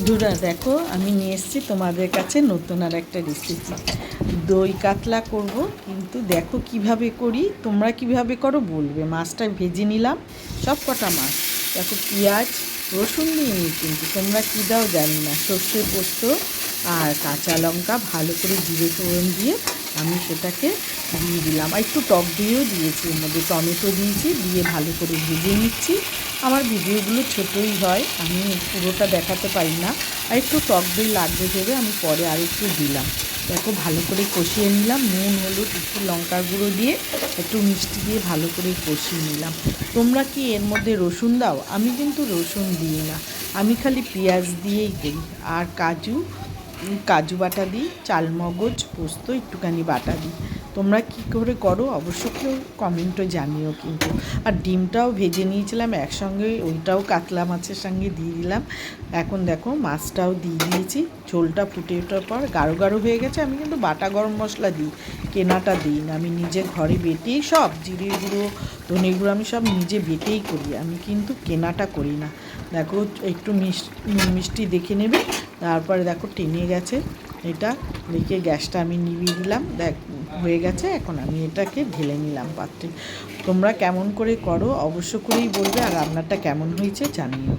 বন্ধুরা দেখো, আমি নিয়ে এসেছি তোমাদের কাছে নতুন আর একটা রেসিপি দই কাতলা করব, কিন্তু দেখো কীভাবে করি, তোমরা কীভাবে করো বলবে। মাছটা ভেজে নিলাম, সব কটা মাছ। দেখো, পেঁয়াজ, রসুন দিয়ে নিই কিন্তু তোমরা কী দাও জানি না। সর্ষে পোস্ত আর কাঁচা লঙ্কা ভালো করে জিরে ফোড়ন দিয়ে আমি সেটাকে দিয়ে দিলাম। আর একটু টক দিয়েও দিয়েছি এর মধ্যে। টমেটো দিয়েছি, দিয়ে ভালো করে ভেজে নিচ্ছি। আমার ভিডিওগুলো ছোটোই হয়, আমি পুরোটা দেখাতে পারি না। আর একটু টক দই লাগবে ভেবে আমি পরে আর একটু দিলাম। দেখো, ভালো করে কষিয়ে নিলাম। নুন, হলুদ, একটু লঙ্কার গুঁড়ো দিয়ে একটু মিষ্টি দিয়ে ভালো করে কষিয়ে নিলাম। তোমরা কি এর মধ্যে রসুন দাও? আমি কিন্তু রসুন দিই না। আমি খালি পেঁয়াজ দিয়েই করি আর কাজু কাজু বাটা দিই, চালমগজ, পোস্ত, একটুখানি বাটা দিই। তোমরা কী করে করো অবশ্য কেউ কমেন্টও জানিও কিন্তু। আর ডিমটাও ভেজে নিয়েছিলাম একসঙ্গে, ওইটাও কাতলা মাছের সঙ্গে দিয়ে দিলাম। এখন দেখো মাছটাও দিয়ে দিয়েছি, ঝোলটা ফুটে ওঠার পর গাঢ় গাঢ় হয়ে গেছে, আমি কিন্তু বাটা গরম মশলা দিই, কেনাটা দিই না, আমি নিজে ঘরে বেটেই সব, জিরে গুঁড়ো, ধনে গুঁড়ো, আমি সব নিজে বেটেই করি, আমি কিন্তু কেনাটা করি না। দেখো একটু মিষ্টি মিষ্টি দেখে নেবে তারপরে দেখো টেনে গেছে। এটা দেখে গ্যাসটা আমি নিভিয়ে দিলাম। দেখ, হয়ে গেছে, এখন আমি এটাকে ঢেলে নিলাম পাত্রে। তোমরা কেমন করে করো, অবশ্য করেই বলবে, আর রান্নাটা কেমন হয়েছে জানিও।